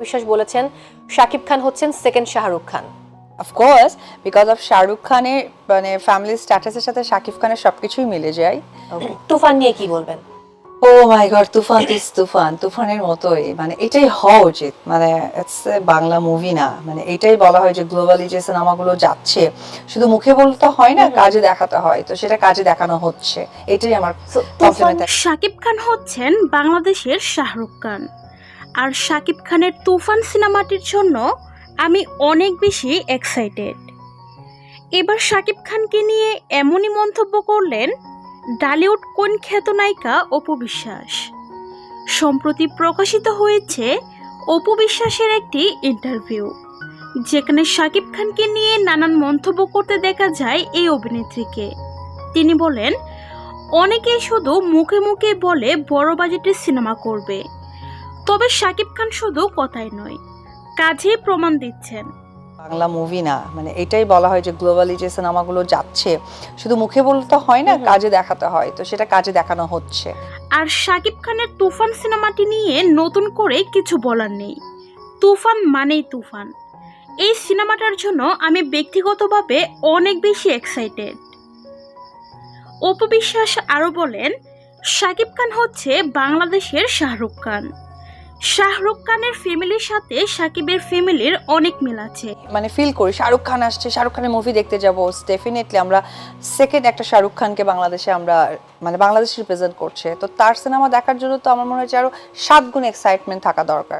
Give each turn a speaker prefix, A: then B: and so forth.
A: বিশ্বাস বলেছেন শাকিব খান হচ্ছেন second Shahrukh Khan.
B: Of course because of Shahrukh খানের মানে ফ্যামিলি স্ট্যাটাসের সাথে শাকিব খানের সবকিছুই মিলে যায়।
A: তুফান নিয়ে কি বলবেন?
B: ও মাই গড তুফান ইস তুফান তুফানের মতোই। মানে এটাই হওয়া উচিত। মানে ইটস বাংলা মুভি না। মানে এটাই বলা হয় যে গ্লোবালি যে সিনেমাগুলো যাচ্ছে শুধু মুখে বলতে হয় না কাজে দেখাতে হয়। তো সেটা কাজে দেখানো হচ্ছে। এটাই আমার
C: শাকিব খান হচ্ছেন বাংলাদেশের শাহরুখ খান। আর শাকিব খানের তুফান সিনেমাটির জন্য আমি অনেক বেশি এক্সাইটেড এবার শাকিব খানকে নিয়ে এমনই মন্তব্য করলেন, ডালিউড কোন খ্যাত নায়িকা অপু বিশ্বাস? সম্প্রতি প্রকাশিত হয়েছে অপু বিশ্বাসের একটি ইন্টারভিউ যেখানে শাকিব খানকে নিয়ে নানান মন্তব্য করতে দেখা যায় এই অভিনেত্রীকে। তিনি বলেন, অনেকেই শুধু মুখে মুখে বলে বড় বাজেটের সিনেমা করবে। তবে শাকিব খান শুধু কথাই নয় কাজে প্রমাণ দিচ্ছেন।
B: বাংলা মুভি না মানে এটাই বলা হয় যে গ্লোবালি যে সিনেমাগুলো যাচ্ছে শুধু মুখে বলতে হয় না কাজে দেখাতে হয় তো সেটা কাজে দেখানো হচ্ছে।
C: আর শাকিব খানের তুফান সিনেমাটি নিয়ে নতুন করে কিছু বলার নেই। তুফান মানেই তুফান। এই সিনেমাটার জন্য আমি ব্যক্তিগতভাবে অনেক বেশি এক্সাইটেড অপু বিশ্বাস আরও বলেন শাকিব খান হচ্ছে বাংলাদেশের শাহরুখ খান। শাহরুখ খানের ফ্যামিলির সাথে সাকিবের ফ্যামিলির অনেক মিল আছে।
B: মানে ফিল করি, শাহরুখ খান আসছে, শাহরুখ খানের মুভি দেখতে যাব ডেফিনেটলি আমরা সেকেন্ড একটা শাহরুখ খানকে বাংলাদেশে আমরা মানে বাংলাদেশ রিপ্রেজেন্ট করছে। তো তার সিনেমা দেখার জন্য তো আমার মনে হচ্ছে আরও সাত গুণ এক্সাইটমেন্ট থাকা দরকার।